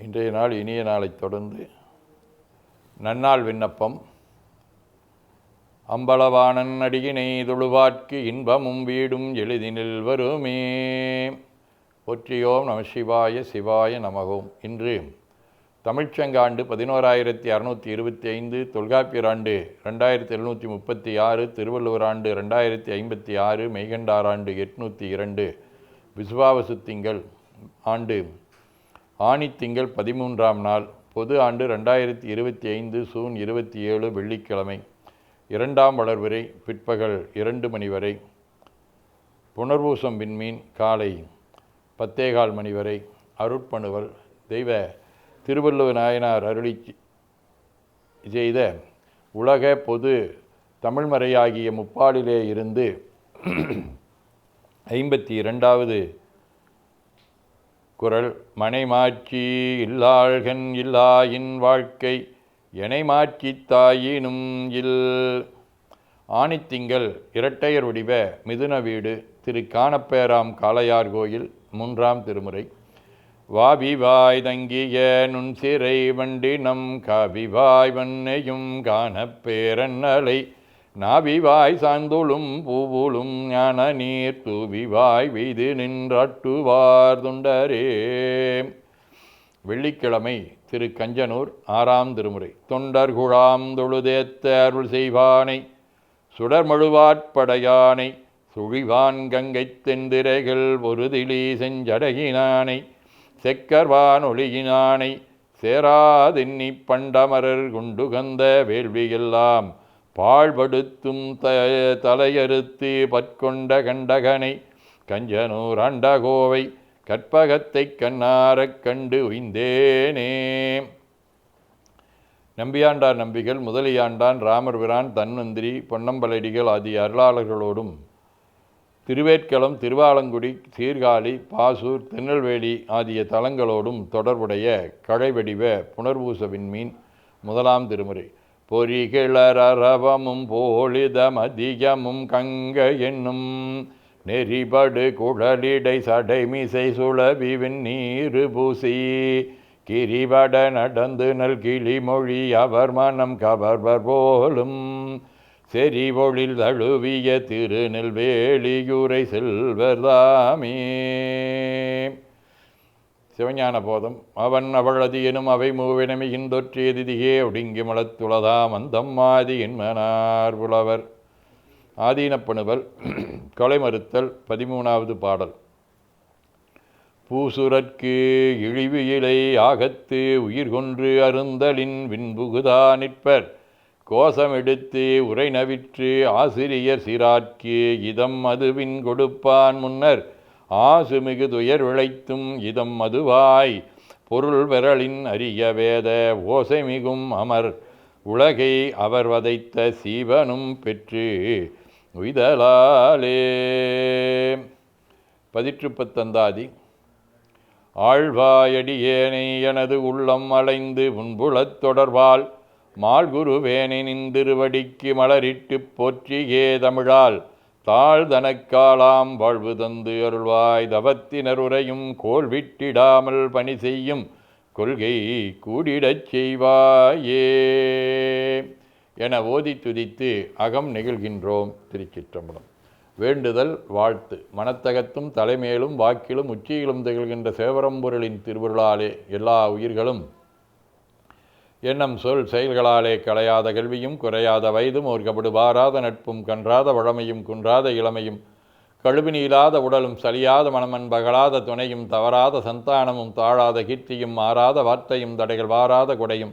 இன்றைய நாள் இனிய நாளைத் தொடர்ந்து நன்னாள் விண்ணப்பம். அம்பலவாணன் அடியினை தொழுவார்க்கு இன்பமும் வீடும் எளிதினில் வருமே ஒற்றியோம் நம சிவாய சிவாய நமகோம். இன்று தமிழ்ச்சங்காண்டு பதினோராயிரத்தி அறுநூற்றி இருபத்தி ஐந்து தொல்காப்பியர் ஆண்டு ரெண்டாயிரத்தி எழுநூற்றி முப்பத்தி ஆறு திருவள்ளுவர் ஆண்டு ரெண்டாயிரத்தி ஐம்பத்தி ஆறு மெய்கண்டார் ஆண்டு எட்நூற்றி இரண்டு விசுவாவசு திங்கள் ஆண்டு ஆணித்திங்கள் பதிமூன்றாம் நாள் பொது ஆண்டு ரெண்டாயிரத்தி இருபத்தி ஐந்து சூன் இருபத்தி ஏழு வெள்ளிக்கிழமை. இரண்டாம் வளர்வரை பிற்பகல் இரண்டு மணி வரை. புனர்வூசம் விண்மீன் காலை பத்தேகால் மணி வரை. அருட்பணுவல் தெய்வ திருவள்ளுவர் நாயனார் அருளி செய்த உலக பொது தமிழ்மறையாகிய முப்பாலிலே இருந்து ஐம்பத்தி இரண்டாவது குரல் மனைமாட்சி இல்லாள்கன் இல்லாயின் வாழ்க்கை எனை மாற்றித் தாயினும் இல். ஆணித்திங்கள் இரட்டையர் வடிவ மிதுன வீடு திரு காணப்பேராம் காளையார் கோயில் மூன்றாம் திருமுறை. வாவிவாய் தங்கிய நுண் சிறை வண்டினம் காபிவாய் வன்னையும் காணப்பேரன்னலை நாவிவாய் சார்ந்துளும் பூவுளும் ஞான நீர் தூவிவாய் வீது நின்றாட்டுவார் துண்டரே. வெள்ளிக்கிழமை திரு கஞ்சனூர் ஆறாம் திருமுறை. தொண்டர் குழாம் தொழுதேத்த அருள் செய்வானை. சுடர்மழுவாட்படையானை சுழிவான் கங்கை தெந்திரைகள் ஒருதிலி செஞ்சடகினானை. செக்கர்வான் ஒளியினானை சேராதின்னி பண்டமரர் குண்டுகந்த வேள்வியெல்லாம் பாழ்படுத்தும் த தலையறுத்து பற்கொண்ட கண்டகனை கஞ்சனூர் அண்டகோவை கற்பகத்தைக் கண்ணாரக் கண்டு உய்ந்தேனே. நம்பியாண்டார் நம்பிகள் முதலியாண்டான் ராமர் பிரான் தன்வந்திரி பொன்னம்பலடிகள் ஆகிய அருளாளர்களோடும் திருவேற்களம் திருவாலங்குடி சீர்காழி பாசூர் திருநெல்வேலி ஆகிய தலங்களோடும் தொடர்புடைய கழைவடிவ புனர்வூச விண்மீன் முதலாம் திருமுறை. பொறிகிளரவமும் போலிதமதிகமும் கங்க என்னும் நெறிபடு குழலிடை சடைமிசை சுழவிவின் நீரு பூசி. கிரிபட நடந்து நல் கிளிமொழி அவர் மனம் கவர்வர் போலும் செறிவொழில் தழுவிய திருநெல்வேலியுரை செல்வர்தாமே சிவஞான போதம் அவன் அவளது எனும் அவை மூவினமிகின்றொற்றிய திதியே ஒடுங்கி மலத்துளதாம் அந்தம்மாதி என்மனார் புலவர் ஆதீனப்பணுவல் கொலை மறுத்தல் பதிமூணாவது பாடல். பூசுரற்கு இழிவு இலை ஆகத்து உயிர் கொன்று அருந்தலின் விண்புகுதா நிற்பர். கோஷமெடுத்து உரை நவிற்று ஆசிரியர் சிராட்கு இதம் அதுவின் கொடுப்பான் முன்னர். ஆசுமிகு துயர் விளைத்தும் இதம் மதுவாய் பொருள் விரலின் அரிய வேத ஓசைமிகும் அமர். உலகை அவர் வதைத்த சீவனும் பெற்று உய்தலாலே பதிற்று பத்தந்தாதி ஆழ்வாயடியேனை எனது உள்ளம் அலைந்து உன்புலத் தொடர்வாள். மால்குருவேனின் திருவடிக்கு மலரிட்டுப் போற்றியே தமிழால். தாழ் தனக்காலாம் வாழ்வு தந்து அருள்வாய் தவத்தினருரையும் கோல் விட்டிடாமல் பணி செய்யும் கொள்கை கூடிடச் செய்வாயே என ஓதி துதித்து அகம் நெகிழ்கின்றோம் திருச்சிற்றம்பலம். வேண்டுதல் வாழ்த்து. மனத்தகத்தும் தலைமேலும் வாக்கிலும் உச்சியிலும் திகழ்கின்ற சேவரம்பொருளின் திருவருளாலே எல்லா உயிர்களும் எண்ணம் சொல் செயல்களாலே களையாத கல்வியும் குறையாத வயதும் ஓர்கபடுபாராத கபடு நட்பும் கன்றாத வழமையும் குன்றாத இளமையும். கழுவினீலாத உடலும் சலியாத மனமன் பகலாத துணையும் தவறாத சந்தானமும் தாழாத கீர்த்தியும் மாறாத வார்த்தையும் தடைகள் வாராத கொடையும்.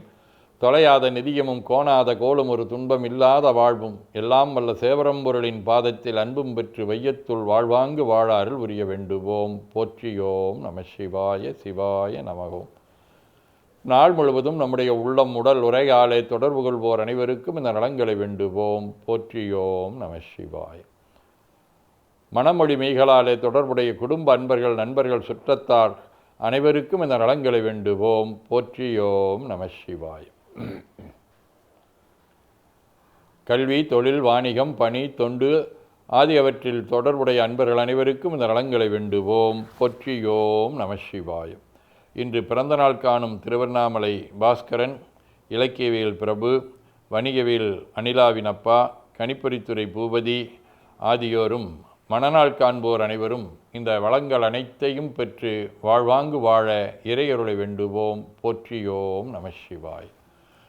தொலையாத நிதியமும் கோணாத கோலும் ஒரு துன்பம் இல்லாத வாழ்வும். எல்லாம் வல்ல சேவரம்பொருளின் பாதத்தில் அன்பும் பெற்று வையத்துள் வாழ்வாங்கு வாழாறில் உரிய வேண்டுவோம். போற்றியோம் நம சிவாய சிவாய நமகோம் நாள் முழுவதும் நம்முடைய உள்ளம் உடல் உரையாலே தொடர்பு கொள்வோர் அனைவருக்கும் இந்த நலங்களை வேண்டுவோம். போற்றியோம் நம சிவாய். மனமொழி மெய்களாலே தொடர்புடைய குடும்ப அன்பர்கள் நண்பர்கள் சுற்றத்தார் அனைவருக்கும் இந்த நலங்களை வேண்டுவோம். போற்றியோம் நம சிவாய். கல்வி தொழில் வாணிகம் பணி தொண்டு ஆகியவற்றில் தொடர்புடைய அன்பர்கள் அனைவருக்கும் இந்த நலங்களை வேண்டுவோம். போற்றியோம் நம சிவாயம் இன்று பிறந்தநாள் காணும் திருவண்ணாமலை பாஸ்கரன் இலக்கியவியல் பிரபு வணிகவியல் அனிலாவின் அப்பா கணிப்பொறித்துறை பூபதி ஆகியோரும் மணநாள் காண்போர் அனைவரும் இந்த வளங்கள் அனைத்தையும் பெற்று வாழ்வாங்கு வாழ இறையருளை வேண்டுவோம். போற்றியோம் நம சிவாய்.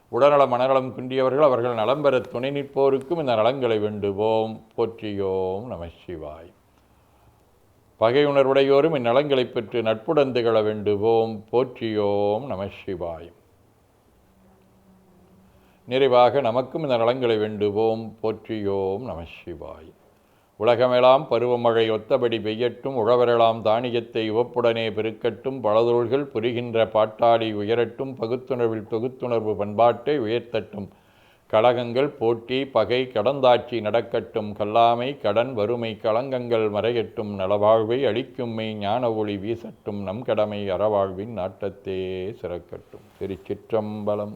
உடல்நல மனநலம் குன்றியவர்கள் அவர்கள் நலம் பெற துணை நிற்போருக்கும் இந்த நலங்களை வேண்டுவோம். போற்றியோம் நம சிவாய். பகையுணர்வுடையோரும் இந்நலங்களைப் பெற்று நட்புடன் திகழ வேண்டுவோம். போற்றியோம் நம சிவாய். நிறைவாக நமக்கும் இந்த நலங்களை வேண்டுவோம். போற்றியோம் நம சிவாய். உலகமெல்லாம் பருவமழை ஒத்தபடி பெய்யட்டும். உழவரெல்லாம் தானியத்தை உவப்புடனே பெருக்கட்டும். பலதொருள்கள் புரிகின்ற பாட்டாளி உயரட்டும். பகுத்துணர்வில் தொகுத்துணர்வு பண்பாட்டை உயர்த்தட்டும். கழகங்கள் போட்டி பகை கடந்தாட்சி நடக்கட்டும் கல்லாமை கடன் வறுமை களங்கங்கள் மறையட்டும் நலவாழ்வை அளிக்கும் மெய் ஞான ஒளி வீசட்டும் நம் கடமை அறவாழ்வின் நாட்டத்தே சிறக்கட்டும். திருச்சிற்றம்பலம்.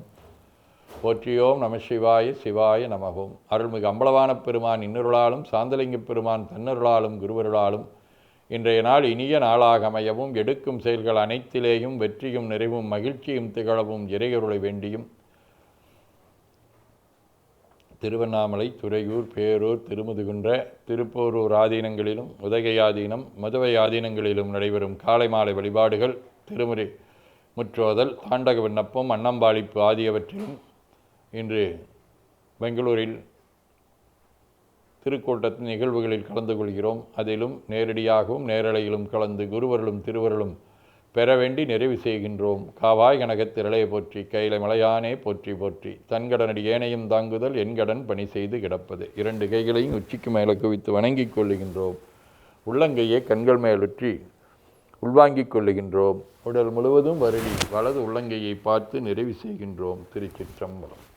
போற்றியோம் நம சிவாய சிவாய நமகோம் அருள்மிகு அம்பலவான பெருமான் இன்னொருளாலும் சாந்தலிங்க பெருமான் தன்னருளாலும் குருவருளாலும் இன்றைய நாள் இனிய நாளாக அமையவும் எடுக்கும் செயல்கள் அனைத்திலேயும் வெற்றியும் நிறைவும் மகிழ்ச்சியும் திகழவும் இறையருளை வேண்டியும் திருவண்ணாமலை துறையூர் பேரூர் திருமுதுகுன்ற திருப்போரூர் ஆதீனங்களிலும் உதகை ஆதீனம் மதுவை ஆதீனங்களிலும் நடைபெறும் காலை மாலை வழிபாடுகள் திருமுறை முற்றோதல் தாண்டக விண்ணப்பம் அன்னம்பாளிப்பு ஆகியவற்றிலும் இன்று பெங்களூரில் திருக்கூட்டத்தின் நிகழ்வுகளில் கலந்து கொள்கிறோம். அதிலும் நேரடியாகவும் நேரலையிலும் கலந்து குருவர்களும் திருவருளும் பெற வேண்டி நிறைவு செய்கின்றோம். காவாய் கனகத் திரளைய போற்றி கையில மலையானே போற்றி போற்றி. தன்கடனடி ஏனையும் தாங்குதல் என்கடன் பணி செய்து கிடப்பது. இரண்டு கைகளையும் உச்சிக்கு மேலே குவித்து வணங்கிக் கொள்ளுகின்றோம். உள்ளங்கையை கண்கள் மேலுற்றி உள்வாங்கிக் கொள்ளுகின்றோம். உடல் முழுவதும் வருடி வலது உள்ளங்கையை பார்த்து நிறைவு செய்கின்றோம். திருச்சிற்றம்பலம்.